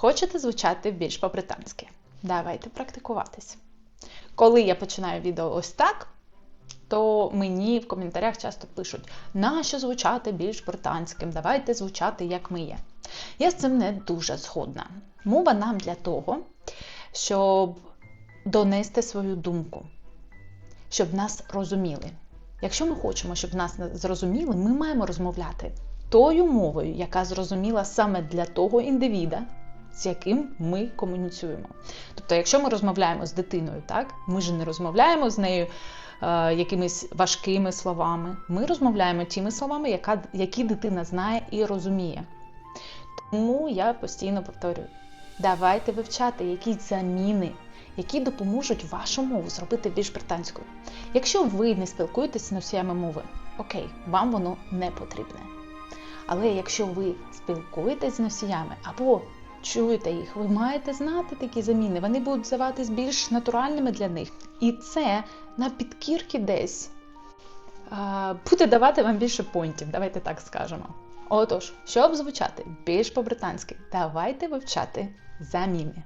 Хочете звучати більш по-британськи? Давайте практикуватись. Коли я починаю відео ось так, то мені в коментарях часто пишуть, нащо звучати більш британським, давайте звучати, як ми є. Я з цим не дуже згодна. Мова нам для того, щоб донести свою думку, щоб нас розуміли. Якщо ми хочемо, щоб нас зрозуміли, ми маємо розмовляти тою мовою, яка зрозуміла саме для того індивіда, з яким ми комуніцюємо. Тобто, якщо ми розмовляємо з дитиною, так ми ж не розмовляємо з нею е, якимись важкими словами. Ми розмовляємо тими словами, яка, які дитина знає і розуміє. Тому я постійно повторюю: давайте вивчати якісь заміни, які допоможуть вашу мову зробити більш британською. Якщо ви не спілкуєтеся з носіями мови, окей, вам воно не потрібне. Але якщо ви спілкуєтесь з носіями або чуєте їх, ви маєте знати такі заміни. Вони будуть здаватись більш натуральними для них. І це на підкірки десь буде давати вам більше понтів, давайте так скажемо. Отож, щоб звучати більш по-британськи, давайте вивчати заміни.